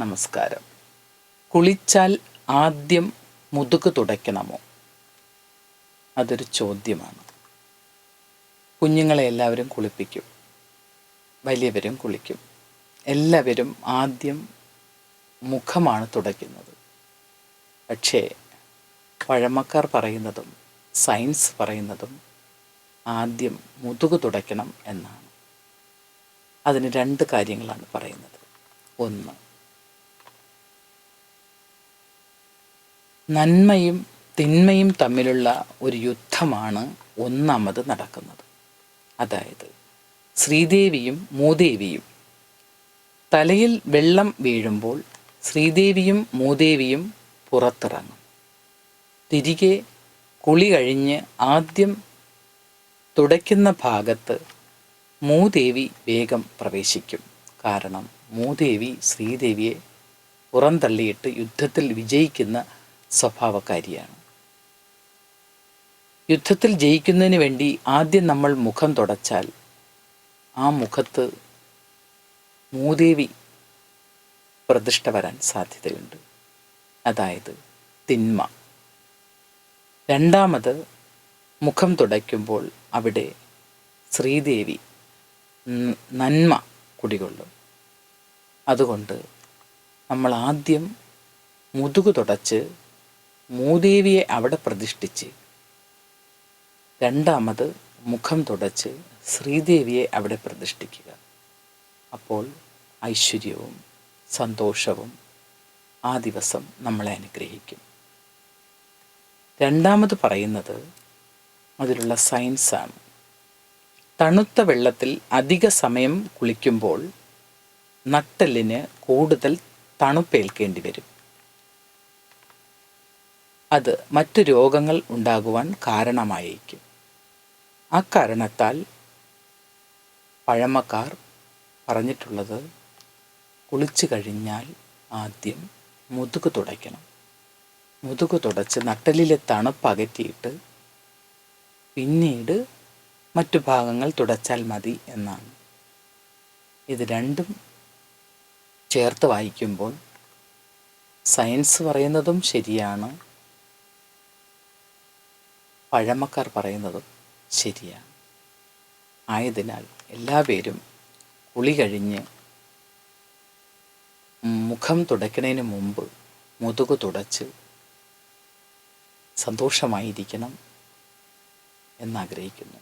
നമസ്കാരം. കുളിച്ചാൽ ആദ്യം മുതുക് തുടയ്ക്കണമോ? അതൊരു ചോദ്യമാണ്. കുഞ്ഞുങ്ങളെ എല്ലാവരും കുളിപ്പിക്കും. വലിയവരും കുളിക്കും. എല്ലാവരും ആദ്യം മുഖമാണ് തുടയ്ക്കുന്നത്. പക്ഷേ പഴമക്കാർ പറയുന്നതും സയൻസ് പറയുന്നതും ആദ്യം മുതുക് തുടയ്ക്കണം എന്നാണ്. അതിന് രണ്ട് കാര്യങ്ങളാണ് പറയുന്നത്. ഒന്ന് നന്മയും തിന്മയും തമ്മിലുള്ള ഒരു യുദ്ധമാണ് ഒന്നാമത് നടക്കുന്നത്. അതായത് ശ്രീദേവിയും മൂദേവിയും. തലയിൽ വെള്ളം വീഴുമ്പോൾ ശ്രീദേവിയും മൂദേവിയും പുറത്തിറങ്ങും. തിരികെ കുളി കഴിഞ്ഞ് ആദ്യം തുടയ്ക്കുന്ന ഭാഗത്ത് മൂദേവി വേഗം പ്രവേശിക്കും. കാരണം മൂദേവി ശ്രീദേവിയെ പുറന്തള്ളിയിട്ട് യുദ്ധത്തിൽ വിജയിക്കുന്ന സ്വഭാവക്കാരിയാണ് യുദ്ധത്തിൽ ജയിക്കുന്നതിന് വേണ്ടി ആദ്യം നമ്മൾ മുഖം തുടച്ചാൽ ആ മുഖത്ത് മൂദേവി പ്രതിഷ്ഠ വരാൻ സാധ്യതയുണ്ട്. അതായത് തിന്മ. രണ്ടാമത് മുഖം തുടയ്ക്കുമ്പോൾ അവിടെ ശ്രീദേവി നന്മ കുടികൊള്ളും. അതുകൊണ്ട് നമ്മൾ ആദ്യം മുതുകു തുടച്ച് മൂദേവിയെ അവിടെ പ്രതിഷ്ഠിച്ച് രണ്ടാമത് മുഖം തുടച്ച് ശ്രീദേവിയെ അവിടെ പ്രതിഷ്ഠിക്കുക. അപ്പോൾ ഐശ്വര്യവും സന്തോഷവും ആ ദിവസം നമ്മളെ അനുഗ്രഹിക്കും. രണ്ടാമത് പറയുന്നത് അതിലുള്ള സയൻസാണ് തണുത്ത വെള്ളത്തിൽ അധിക സമയം കുളിക്കുമ്പോൾ നട്ടലിന് കൂടുതൽ തണുപ്പേൽക്കേണ്ടി വരും. അത് മറ്റു രോഗങ്ങൾ ഉണ്ടാകുവാൻ കാരണമായേക്കും. ആ കാരണത്താൽ പഴമക്കാർ പറഞ്ഞിട്ടുള്ളത് കുളിച്ചു കഴിഞ്ഞാൽ ആദ്യം മുതുക് തുടയ്ക്കണം. മുതുക് തുടച്ച് നട്ടലിലെ തണുപ്പ് അകറ്റിയിട്ട് പിന്നീട് മറ്റു ഭാഗങ്ങൾ തുടച്ചാൽ മതി എന്നാണ്. ഇത് രണ്ടും ചേർത്ത് വായിക്കുമ്പോൾ സയൻസ് പറയുന്നതും ശരിയാണ്. പഴമക്കാർ പറയുന്നതും ശരിയാണ് ആയതിനാൽ എല്ലാവരും കുളി കഴിഞ്ഞ് മുഖം തുടയ്ക്കുന്നതിന് മുമ്പ് മുതുക് തുടച്ച് സന്തോഷമായിരിക്കണം എന്നാഗ്രഹിക്കുന്നു.